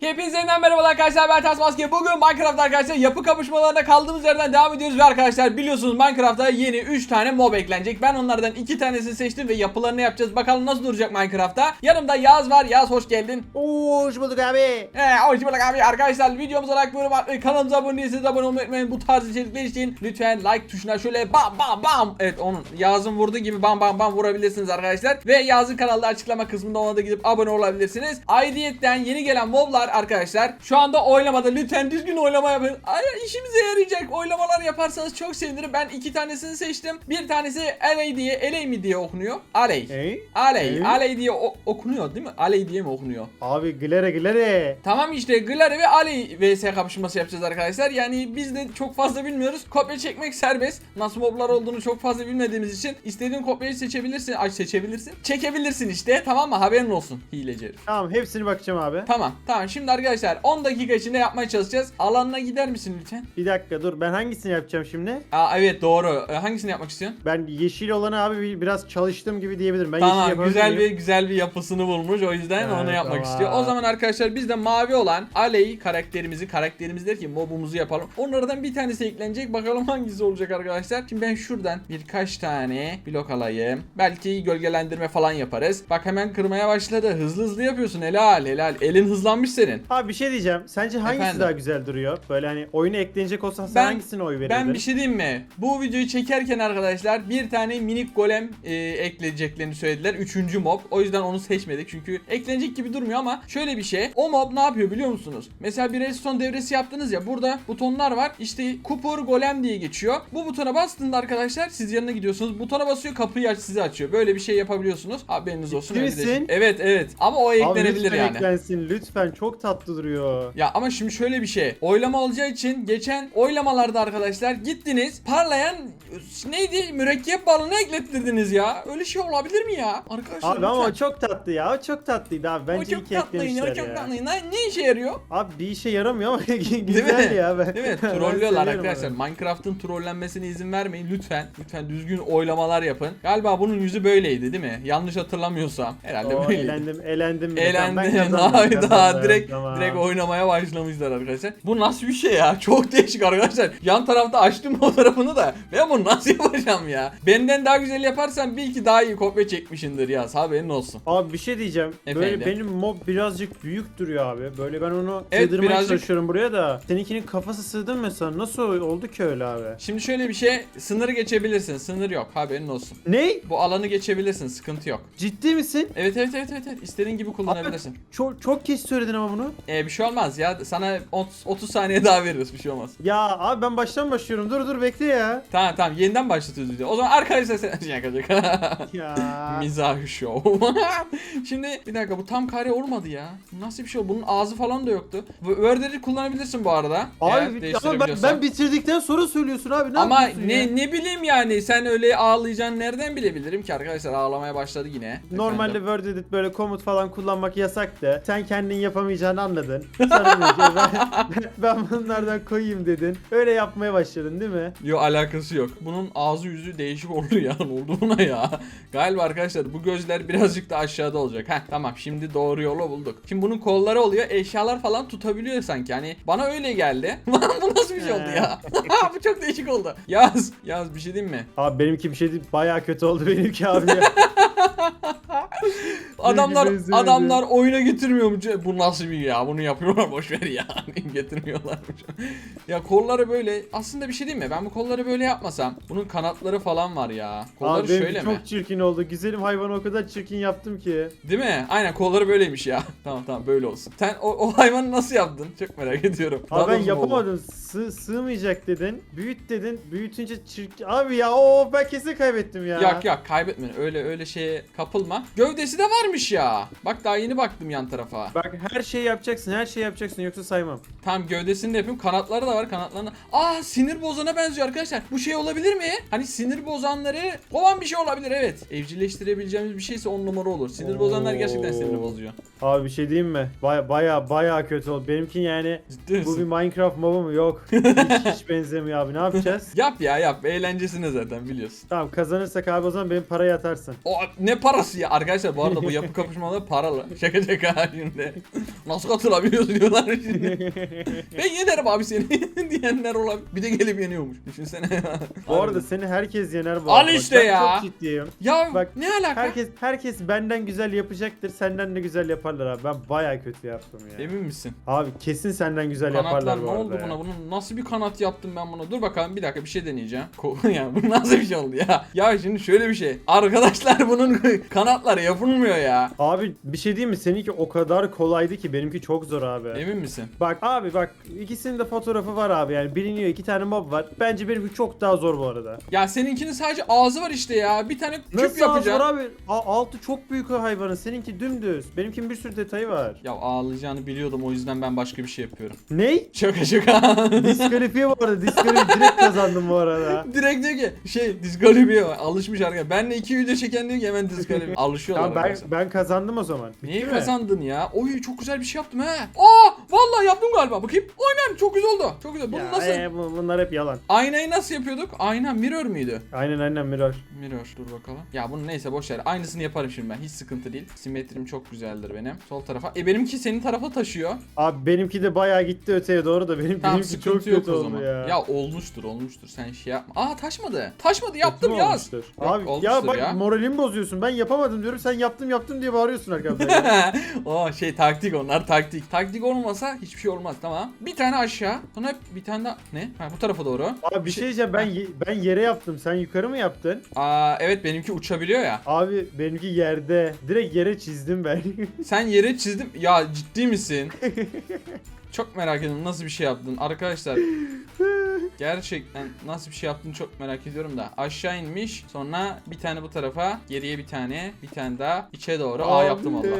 Hepinize yeniden merhabalar arkadaşlar ben Tas Maske. Bugün Minecraft arkadaşlar yapı kapışmalarına kaldığımız yerden devam ediyoruz ve arkadaşlar biliyorsunuz Minecraft'ta yeni 3 tane mob eklenecek. Ben onlardan 2 tanesini seçtim ve yapılarını yapacağız. Bakalım nasıl duracak Minecraft'ta. Yanımda Yaz var. Yaz hoş geldin. Oo, hoş bulduk abi. Ee, hoş bulduk abi arkadaşlar videomuza like yorum atmayı kanalımıza abone değilseniz abone olmayı unutmayın bu tarz içerikler için lütfen like tuşuna şöyle bam bam bam evet onun Yaz'ın vurduğu gibi bam bam bam vurabilirsiniz arkadaşlar ve Yaz'ın kanalda açıklama kısmında ona da gidip abone olabilirsiniz ayrıyetten yeni gelen moblar arkadaşlar şu anda oylamada lütfen düzgün oylama yapın Ay, işimize yarayacak oylamalar yaparsanız çok sevinirim ben iki tanesini seçtim bir tanesi LA diye LA mi diye okunuyor Aley Ey? Aley Ey? Aley diye o- okunuyor değil mi Aley diye mi okunuyor Abi glere glere. Tamam işte Glare ve Ali vs kapışması yapacağız arkadaşlar. Yani biz de çok fazla bilmiyoruz. Kopya çekmek serbest. Nasıl moblar olduğunu çok fazla bilmediğimiz için istediğin kopyayı seçebilirsin. Ay seçebilirsin. Çekebilirsin işte. Tamam mı? Haberin olsun. Hileci. herif. Tamam hepsini bakacağım abi. Tamam. Tamam. Şimdi arkadaşlar 10 dakika içinde yapmaya çalışacağız. Alanına gider misin lütfen? Bir dakika dur ben hangisini yapacağım şimdi? Aa evet doğru. Ee, Hangisini yapmak istiyorsun? Ben yeşil olanı abi bir- biraz çalıştım gibi diyebilirim. Ben yeşil Tamam yapabilir güzel bir miyim? güzel bir yapısını bulmuş o yüzden Evet, onu yapmak tamam. istiyor. O zaman arkadaşlar biz de mavi olan Aley karakterimizi karakterimiz der ki mobumuzu yapalım. Onlardan bir tanesi eklenecek. Bakalım hangisi olacak arkadaşlar. Şimdi ben şuradan birkaç tane blok alayım. Belki gölgelendirme falan yaparız. Bak hemen kırmaya başladı. Hızlı hızlı yapıyorsun. Helal helal. Elin hızlanmış senin. Abi bir şey diyeceğim. Sence hangisi Efendim? daha güzel duruyor? Böyle hani oyuna eklenecek olsan sen Ben- hangisine oy verirdin? Ben bir şey diyeyim mi? Bu videoyu çekerken arkadaşlar bir tane minik golem e, ekleyeceklerini söylediler. Üçüncü mob. O yüzden onu seçmedik. Çünkü eklenecek gibi durmuyor ama şöyle bir şey. O mob ne yapıyor biliyor musunuz? Mesela bir redstone devresi yaptınız ya. Burada butonlar var. İşte kupur golem diye geçiyor. Bu butona bastığında arkadaşlar siz yanına gidiyorsunuz. Butona basıyor kapıyı aç size açıyor. Böyle bir şey yapabiliyorsunuz. Haberiniz olsun. Ciddi öyle de- misin? Evet evet. Ama o Abi eklenebilir lütfen yani. eklensin lütfen çok tatlı duruyor. Ya ama şimdi şöyle bir şey. Oylama olacağı için geçen oylamalarda arkadaşlar gittiniz parlayan neydi mürekkep balını eklettirdiniz ya. Öyle şey olabilir mi ya? Arkadaşlar Abi ama o lütfen. çok tatlı ya. O çok tatlıydı abi. Bence çok iyi ki tatlıydı o çok ya. tatlıydı. Ne, ne işe yarıyor? Abi bir işe yaramıyor ama güzel mi? ya. Ben, Değil mi? ben Trollüyorlar seviyorum arkadaşlar. abi. Minecraft'ın trollenmesine izin vermeyin lütfen. Lütfen düzgün oylamalar yapın. Galiba bunun yüzü böyleydi değil mi? Yanlış hatırlamıyorsam. Herhalde Oo, böyleydi. elendim, elendim. bile. Tamam, ben kazandım, Hayda kazandım, direkt tamam. direkt oynamaya başlamışlar arkadaşlar. Bu nasıl bir şey ya? Çok değişik arkadaşlar. Yan tarafta açtım fotoğrafını da. Ben bunu nasıl yapacağım ya? Benden daha güzel yaparsan bil ki daha iyi kopya çekmişindir ya. Haberin olsun. Abi bir şey diyeceğim. Efendim? Böyle benim mob birazcık büyük duruyor abi. Böyle ben onu Evet, sığdırmaya birazcık- çalışıyorum buraya da. Seninkinin kafası sığdı mı mesela? Nasıl oldu ki öyle abi? Şimdi şöyle bir şey. Sınırı geçebilirsin. Sınır yok. Haberin olsun. Ne? Bu alanı geçebilirsin. Sıkıntı yok. Ciddi misin? Evet evet evet evet. evet. İstediğin gibi kullanabilirsin. Çok çok geç söyledin ama bunu. Ee, bir şey olmaz ya. Sana 30, 30 saniye daha veririz. Bir şey olmaz. Ya abi ben baştan başlıyorum. Dur dur bekle ya. Tamam tamam. Yeniden başlatıyoruz video. O zaman arkadaşlar sen şey yakacak. Ya. Mizah show. Şimdi bir dakika bu tam kare olmadı ya. Nasıl bir şey oldu? Bunun ağzı falan da yoktu. Bu Word'leri kullanabilirsin bu arada. Abi ama ben, ben bitirdikten sonra söylüyorsun abi. Ne Ama yapıyorsun ya? ne ne bileyim yani sen öyle ağlayacaksın nereden bilebilirim ki arkadaşlar ağlamaya başladı yine. Normalde. Word Edit böyle komut falan kullanmak yasaktı. Sen kendin yapamayacağını anladın. Ben, ben bunlardan koyayım dedin. Öyle yapmaya başladın değil mi? Yok alakası yok. Bunun ağzı yüzü değişik oldu ya. Ne oldu buna ya? Galiba arkadaşlar bu gözler birazcık da aşağıda olacak. Heh tamam şimdi doğru yolu bulduk. Şimdi bunun kolları oluyor. Eşyalar falan tutabiliyor sanki. Hani bana öyle geldi. bu nasıl bir şey oldu ya? bu çok değişik oldu. Yaz. Yaz bir şey diyeyim mi? Abi benimki bir şey değil. Bayağı kötü oldu benimki abi ya. Adamlar adamlar oyuna getirmiyormuş. Bu nasıl bir ya? Bunu yapıyorlar boş ver ya. Getirmiyorlarmış. ya kolları böyle aslında bir şey değil mi? Ben bu kolları böyle yapmasam. Bunun kanatları falan var ya. Kolları abi şöyle çok mi? çirkin oldu. Güzelim hayvanı o kadar çirkin yaptım ki. Değil mi? Aynen kolları böyleymiş ya. tamam tamam böyle olsun. Sen o, o hayvanı nasıl yaptın? Çok merak ediyorum. Daha Abi ben yapamadım. Sığ, sığmayacak dedin. Büyüt dedin. Büyütünce çirkin. Abi ya o ben kesin kaybettim ya. Yok yok kaybetme. Öyle öyle şeye kapılma. Gövdesi de varmış ya. Bak daha yeni baktım yan tarafa. Bak her şeyi yapacaksın. Her şeyi yapacaksın yoksa saymam. Tam gövdesini de yapayım. Kanatları da var. Kanatlarına. Aa sinir bozana benziyor arkadaşlar. Bu şey olabilir mi? Hani sinir bozanları kovan bir şey olabilir evet. Evcilleştirebileceğimiz bir şeyse on numara olur. Sinir bozanlar gerçekten sinir bozuyor. Abi bir şey diyeyim mi? Baya baya baya kötü oldu. Benimki yani Ciddi bu bir? Minecraft mobu mu? Yok. hiç, hiç benzemiyor abi. Ne yapacağız? Yap ya yap. Eğlencesine zaten biliyorsun. tamam kazanırsak abi o zaman benim parayı atarsın. O ne parası ya? Arkadaşlar bu arada bu yapı kapışmaları paralı. Şaka şaka şimdi. Nasıl katılabiliyorsun diyorlar şimdi. ben yenerim abi seni diyenler olabilir. Bir de gelip yeniyormuş. Düşünsene. Bu arada seni herkes yener bu Al arada. İşte ben ya. Çok ciddiyim. ya Bak, ne alaka? Herkes herkes benden güzel yapacaktır. Senden de güzel yaparlar abi. Ben baya kötü yaptım ya. Emin misin? Abi kesin senden güzel Kanatlar yaparlar ne bu arada. oldu ya. buna? Bunun nasıl bir kanat yaptım ben buna? Dur bakalım bir dakika bir şey deneyeceğim. Ko- ya bu nasıl bir şey oldu ya? Ya şimdi şöyle bir şey. Arkadaşlar bunun kanatları yapılmıyor ya. Abi bir şey diyeyim mi? Seninki o kadar kolaydı ki benimki çok zor abi. Emin misin? Bak abi bak ikisinin de fotoğrafı var abi yani biliniyor iki tane mob var. Bence benimki çok daha zor bu arada. Ya seninkinin sadece ağzı var işte ya. Bir tane küp Nasıl ağzı yapacağım. var abi? A- altı çok büyük o hayvanın. Seninki dümdüz. Benimkinin bir sürü detayı var. Ya ağlayacağını biliyordum o yüzden ben başka bir şey yapıyorum. Ney? Şaka şaka. Diskalifiye bu arada. Diskalifiye direkt kazandım bu arada. Direkt diyor ki şey diskalifiye var. Alışmış arkadaşlar. Benle iki video çeken diyor ki hemen diskalifiye. Alışıyorlar Tamam ben, arkadaşlar. ben kazandım o zaman. Bitti Neyi mi? kazandın ya? Oy çok güzel bir şey yaptım he. Aa vallahi yaptım galiba. Bakayım. Aynen çok güzel oldu. Çok güzel. Bunu Ya, nasıl? bu- bunlar hep yalan. Aynayı nasıl yapıyorduk? Ayna mirror müydü? Aynen aynen Mirror. Mirror dur bakalım. Ya bunu neyse boş ver. Aynısını yaparım şimdi ben. Hiç sıkıntı değil. Simetrim çok güzeldir benim. Sol tarafa. E benimki senin tarafa taşıyor. Abi benimki de bayağı gitti öteye doğru da benim Tamam benimki sıkıntı çok yok kötü o oldu zaman. ya. Ya. olmuştur olmuştur. Sen şey yapma. Aa taşmadı. Taşmadı yaptım Kötü mü yaz. olmuştur? Yok, Abi olmuştur ya bak ya. moralimi bozuyorsun. Ben yapamadım diyorum. Sen yaptım yaptım diye bağırıyorsun arkamda. ya. o şey taktik onlar taktik. Taktik olmasa hiçbir şey olmaz tamam. Bir tane aşağı. Sonra bir tane daha. Ne? Ha bu tarafa doğru. Abi bir şey diyeceğim ben ye- ben yere yaptım. Sen yukarı mı yaptın? Aa evet benimki uçabiliyor ya. Abi benimki yerde. Direkt yere çizdim ben. Sen yere çizdim. Ya ciddi misin? Çok merak ediyorum nasıl bir şey yaptın arkadaşlar. Gerçekten nasıl bir şey yaptığını çok merak ediyorum da. Aşağı inmiş. Sonra bir tane bu tarafa. Geriye bir tane. Bir tane daha. içe doğru. Aa Abi, yaptım valla.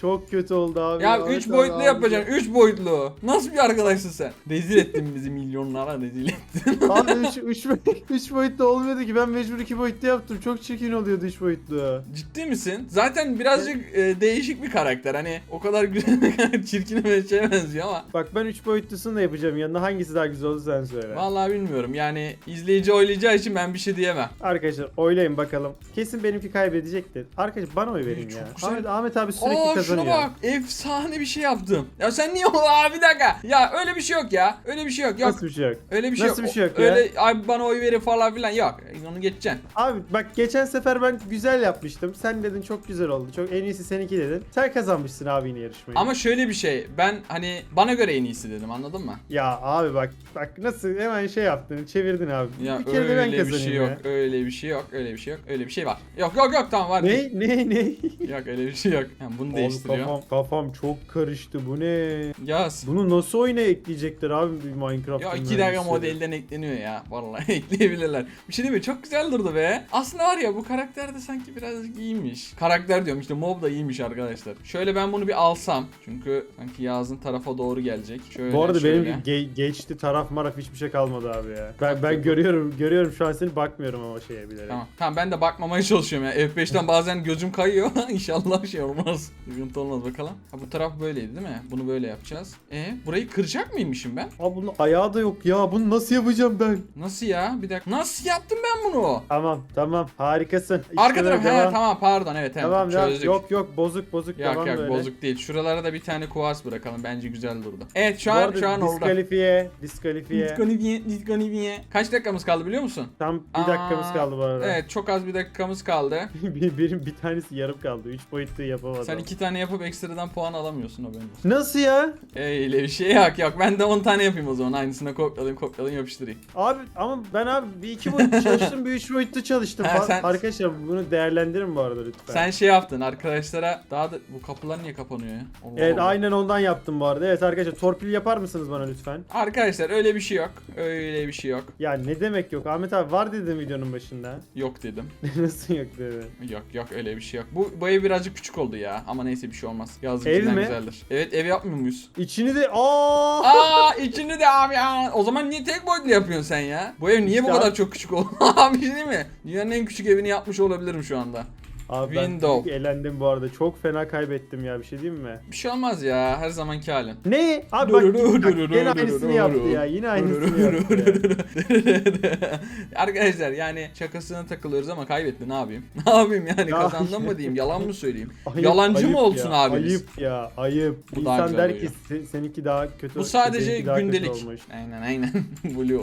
Çok kötü oldu abi. Ya Ahmet 3 abi, boyutlu abi. yapacaksın. 3 boyutlu. Nasıl bir arkadaşsın sen? Rezil ettin bizi milyonlara rezil ettin. Abi 3 3 boyutlu olmuyordu ki. Ben mecbur 2 boyutlu yaptım. Çok çirkin oluyordu 3 boyutlu. Ciddi misin? Zaten birazcık e, değişik bir karakter. Hani o kadar güzel çirkine bir şeye benziyor ama. Bak ben 3 boyutlusunu da yapacağım. Yanına hangisi daha güzel oldu sen söyle. Vallahi bilmiyorum. Yani izleyici oylayacağı için ben bir şey diyemem. Arkadaşlar oylayın bakalım. Kesin benimki kaybedecektir. Arkadaşlar bana oy verin Çok ya. güzel. Ahmet, Ahmet abi sürekli Aa şuna kazanıyor. bak. Efsane bir şey yaptım. Ya sen niye Aa bir dakika. Ya öyle bir şey yok ya. Öyle bir şey yok. Yok. Nasıl bir şey yok? Öyle bir şey Nasıl yok. bir şey yok ya? Öyle abi bana oy verin falan filan yok. Onu geçeceksin. Abi bak geçen sefer ben güzel yapmıştım. Sen dedin çok güzel oldu. Çok en iyisi seninki dedin. Sen kazanmışsın abi yine yarışmayı. Ama şöyle bir şey. Ben hani bana göre en iyisi dedim anladın mı? Ya abi bak bak nasıl hemen şey yaptın çevirdin abi. Ya bir kere de ben öyle bir kazanayım şey ya. yok. Öyle bir şey yok. Öyle bir şey yok. Öyle bir şey var. Yok yok yok tamam var. Ne ne ne? Yok öyle bir şey yok. Yani bunu Abi değiştiriyor. kafam, kafam çok karıştı bu ne? Yaz. Bunu nasıl oyuna ekleyecekler abi bir Minecraft Ya 2 mühendisleri? dakika modelden ekleniyor ya. Vallahi ekleyebilirler. Bir şey değil mi? Çok güzel durdu be. Aslında var ya bu karakter de sanki birazcık iyiymiş. Karakter diyorum işte mob da iyiymiş arkadaşlar. Şöyle ben bunu bir alsam. Çünkü sanki Yaz'ın tarafa doğru gelecek. Şöyle Bu arada şöyle. benim ge- geçti taraf maraf hiçbir şey kalmadı abi ya. Ben ben görüyorum görüyorum şu an seni bakmıyorum ama şeye bilerek. Tamam. Tamam ben de bakmamaya çalışıyorum ya. F5'ten bazen gözüm kayıyor. İnşallah şey olmaz. Sıkıntı olmaz bakalım. Ha bu taraf böyleydi değil mi? Bunu böyle yapacağız. E burayı kıracak mıymışım ben? Abi bunun ayağı da yok ya. Bunu nasıl yapacağım ben? Nasıl ya? Bir dakika. Nasıl yaptım ben bunu? Tamam tamam harikasın. İşte Arka böyle taraf. He devam. tamam pardon evet. Tamam ya çözdük. yok yok bozuk bozuk Yok devam yok böyle. bozuk değil. Şuralara da bir tane kuvars bırakalım. Bence güzel durdu. Evet şu Bu an arada şu an oldu. diskalifiye, diskalifiye. Diskalifiye, diskalifiye. Kaç dakikamız kaldı biliyor musun? Tam bir dakikamız Aa, kaldı bu arada. Evet çok az bir dakikamız kaldı. bir, benim bir tanesi yarım kaldı. 3 boyutlu yapamadım. Sen iki tane yapıp ekstradan puan alamıyorsun haberin olsun. Nasıl ya? Öyle bir şey yok yok. Ben de 10 tane yapayım o zaman. Aynısını kopyalayayım kopyalayayım yapıştırayım. Abi ama ben abi bir iki boyutlu çalıştım bir üç boyutlu çalıştım. Fa- sen- Arkadaşlar bunu değerlendirin bu arada lütfen. Sen şey yaptın arkadaşlara daha da bu kapılar niye kapanıyor ya? Allah Evet Allah. aynen ondan yaptım bu arada. Evet arkadaşlar torpil yapar mısınız bana lütfen? Arkadaşlar öyle bir şey yok. Öyle bir şey yok. Ya ne demek yok? Ahmet abi var dedim videonun başında. Yok dedim. Nasıl yok dedi. Yok yok öyle bir şey yok. Bu, bu ev birazcık küçük oldu ya. Ama neyse bir şey olmaz. Ev Yazdıkçından mi? güzeldir. Evet ev yapmıyor muyuz? İçini de aa! Aa içini de abi ya. O zaman niye tek boyutlu yapıyorsun sen ya? Bu ev niye bu İşte kadar abi- çok küçük oldu? abi değil mi? Dünyanın en küçük evini yapmış olabilirim şu anda. Abi ben Window. çok eğlendim bu arada. Çok fena kaybettim ya bir şey diyeyim mi? Bir şey olmaz ya her zamanki halim. Ne? Abi bak, bak yine aynısını yaptı ya. Yine aynısını yaptı ya. Arkadaşlar yani şakasına takılıyoruz ama kaybetti ne yapayım? Ne yapayım yani Ya. kazandım mı diyeyim yalan mı söyleyeyim? Ayıp, Yalancı ayıp mı olsun ya, abiniz? Ayıp ya ayıp. Bu İnsan der ki oluyor. "Se- seninki daha kötü. Bu sadece daha gündelik. olmuş." Aynen aynen. Blue.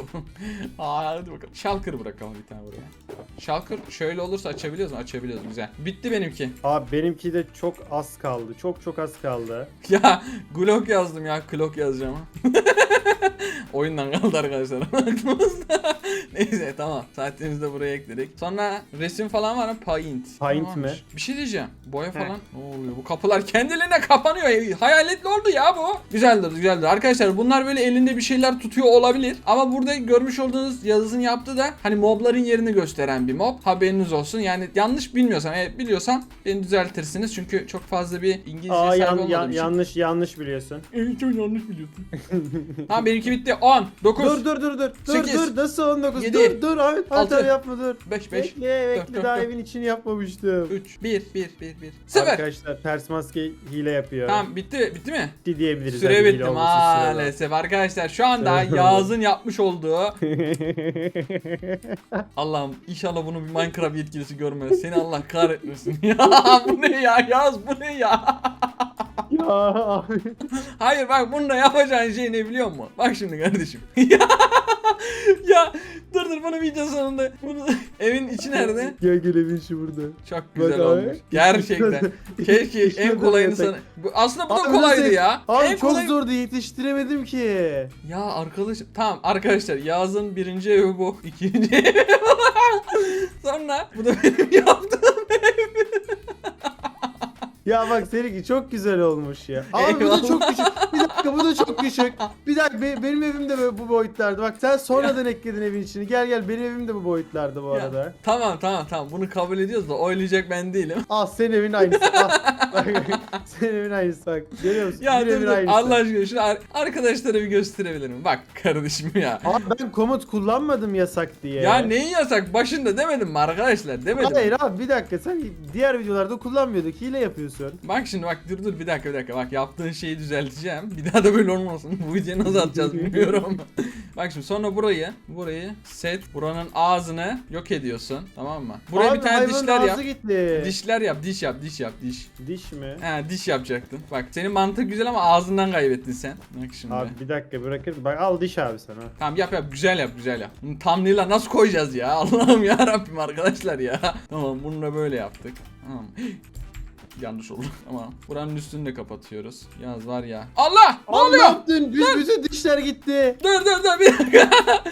Aa hadi bakalım. Shulker bırakalım bir tane buraya. Shulker şöyle olursa açabiliyoruz mu? Açabiliyoruz güzel. Bitti benimki. Abi benimki de çok az kaldı. Çok çok az kaldı. Ya Glock yazdım ya. Glock yazacağım. Oyundan kaldı arkadaşlar aklımızda. Neyse tamam. Saatlerimizi de buraya ekledik. Sonra resim falan var mı? Paint. Paint mi? Bir şey diyeceğim. Boya falan. Ne oluyor? Bu kapılar kendiliğine kapanıyor. Hayaletli oldu ya bu. Güzeldir güzeldir. Arkadaşlar bunlar böyle elinde bir şeyler tutuyor olabilir. Ama burada görmüş olduğunuz yazısını yaptı da hani mobların yerini gösteren bir mob. Haberiniz olsun. Yani yanlış bilmiyorsam, eğer biliyorsam beni düzeltirsiniz. Çünkü çok fazla bir İngilizce Aa sahibi yan, olmadığım yan- için. yanlış yanlış biliyorsun. Evet çok yanlış biliyorsun. tamam benimki bitti. 10, 9, Dur dur dur dur. Dur Sekiz. dur nasıl 19? Yedi. Dur dur abi Altı. hata yapma dur. 5, 5, Bekle bekle dört, daha dört. evin içini yapmamıştım. 3, 1, 1, 1, 1. 0. Arkadaşlar ters maske hile yapıyor. Tamam bitti bitti mi? Bitti diyebiliriz. Süre hadi hile bitti olmasın sürede. maalesef arkadaşlar. Şu anda Yağız'ın yapmış olduğu Allah'ım inşallah bunu bir Minecraft yetkilisi görmez. Seni Allah kahretmesin. ya bu ne ya Yağız bu ne ya? Ya abi. Hayır bak bunda yapacağın şey ne biliyor musun? Bak şimdi kardeşim. ya, ya dur dur bunu video sonunda. Bunu evin içi nerede? Gel gel evin şu burada. Çok güzel Bak abi. olmuş. Gerçekten. Keşke İşte en kolayını yatak. sana. Bu, aslında bu da Abi kolaydı nasıl- ya. Abi en çok kolay- zordu yetiştiremedim ki. Ya arkadaşım tamam arkadaşlar Yağız'ın birinci evi bu. ikinci evi bu. Sonra bu da benim yaptığım. Ya bak seninki çok güzel olmuş ya. Abi bu da Eyvallah. çok küçük. Dakika bu da çok küçük. Bir dakika be- benim evim de böyle bu boyutlarda. Bak sen sonradan ekledin evin içini. Gel gel benim evim de bu boyutlarda bu Ya, arada. tamam tamam tamam bunu kabul ediyoruz da oylayacak ben değilim. Al senin evin aynısı. Al. Bak, senin evin aynısı bak. Görüyor musun? Ya dur dur. Allah aşkına şunu ar- arkadaşlara bir gösterebilir miyim? Bak kardeşim ya. Abi ben komut kullanmadım yasak diye. Ya neyi yasak başında demedim mi arkadaşlar demedim. Hayır abi bir dakika sen diğer videolarda kullanmıyorduk. Hile yapıyorsun. Bak şimdi bak dur dur bir dakika bir dakika bak yaptığın şeyi düzelteceğim. Bir daha da böyle olmasın. Bu videoyu nasıl atacağız bilmiyorum ama. bak şimdi sonra burayı burayı set buranın ağzını yok ediyorsun tamam mı? Buraya Abi bir tane hayvanın dişler yap. ağzı gitti. Dişler yap diş yap diş yap diş. Diş mi? He diş yapacaktın. Bak senin mantık güzel ama ağzından kaybettin sen. Bak şimdi. Abi bir dakika bırakır. Bak al diş abi sana. Tamam yap yap güzel yap güzel yap. Bunu thumbnail'a nasıl koyacağız ya? Allah'ım ya Rabbim arkadaşlar ya. Tamam bunu da böyle yaptık. Tamam. Yanlış oldu. Tamam. Buranın üstünü de kapatıyoruz. Yaz var ya. Allah! Ne oluyor? yaptın? Biz, bütün dişler gitti. Dur dur dur bir dakika.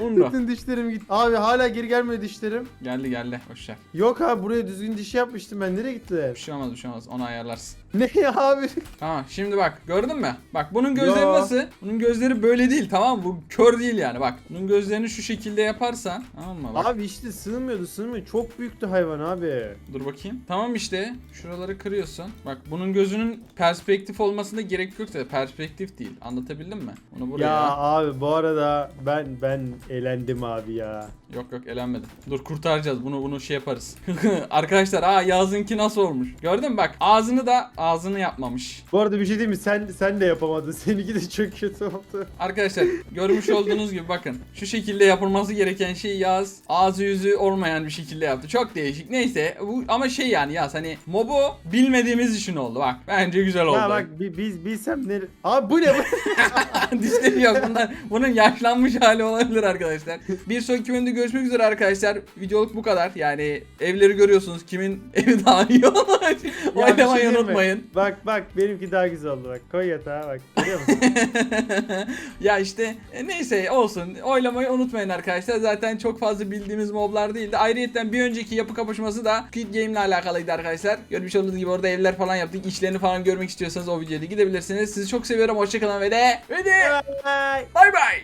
Bütün dişlerim gitti. Abi hala geri gelmiyor dişlerim. Geldi geldi. Hoşça. Yok abi buraya düzgün diş yapmıştım ben. Nereye gittiler? Bir şey olmaz bir şey olmaz. Onu ayarlarsın. Ne ya abi? Tamam şimdi bak gördün mü? Bak bunun gözleri Ya. nasıl? Bunun gözleri böyle değil tamam mı? Bu kör değil yani bak. Bunun gözlerini şu şekilde yaparsan tamam mı? Bak. Abi işte sığmıyordu sığmıyor. Çok büyüktü hayvan abi. Dur bakayım. Tamam işte. Şuraları kırıyorsun. Bak bunun gözünün perspektif olmasına gerek yok da perspektif değil. Anlatabildim mi? Onu buraya. Ya abi bu arada ben ben elendim abi ya. Yok yok elenmedim. Dur kurtaracağız. Bunu bunu şey yaparız. Arkadaşlar aa Yaz'ınki nasıl olmuş? Gördün mü bak ağzını da ağzını yapmamış. Bu arada bir şey diyeyim mi? Sen sen de yapamadın. Seninki de çok kötü oldu. Arkadaşlar görmüş olduğunuz gibi bakın şu şekilde yapılması gereken şey Yaz ağzı yüzü olmayan bir şekilde yaptı. Çok değişik. Neyse bu ama şey yani Yaz hani mobu bilmediğimiz için oldu bak. Bence güzel oldu. Ya bak bi- biz bilsem ne? Abi bu ne? Dişleri yok bunlar. Bunun yaşlanmış hali olabilir arkadaşlar. Bir sonraki bölümde görüşmek üzere arkadaşlar. Videoluk bu kadar. Yani evleri görüyorsunuz. Kimin evi daha iyi bir şey Oynamayı diyeyim mi? unutmayın. Bak bak benimki daha güzel oldu bak. Koy yatağa bak. Görüyor musun? ya işte e, neyse olsun. Oylamayı unutmayın arkadaşlar. Zaten çok fazla bildiğimiz moblar değildi. Ayrıca bir önceki yapı kapışması da Squid Game ile alakalıydı arkadaşlar. Görmüş olduğunuz gibi orada evler falan yaptık. İçlerini falan görmek istiyorsanız o videoya da gidebilirsiniz. Sizi çok seviyorum. Hoşçakalın ve de ve de Bye. bay bay.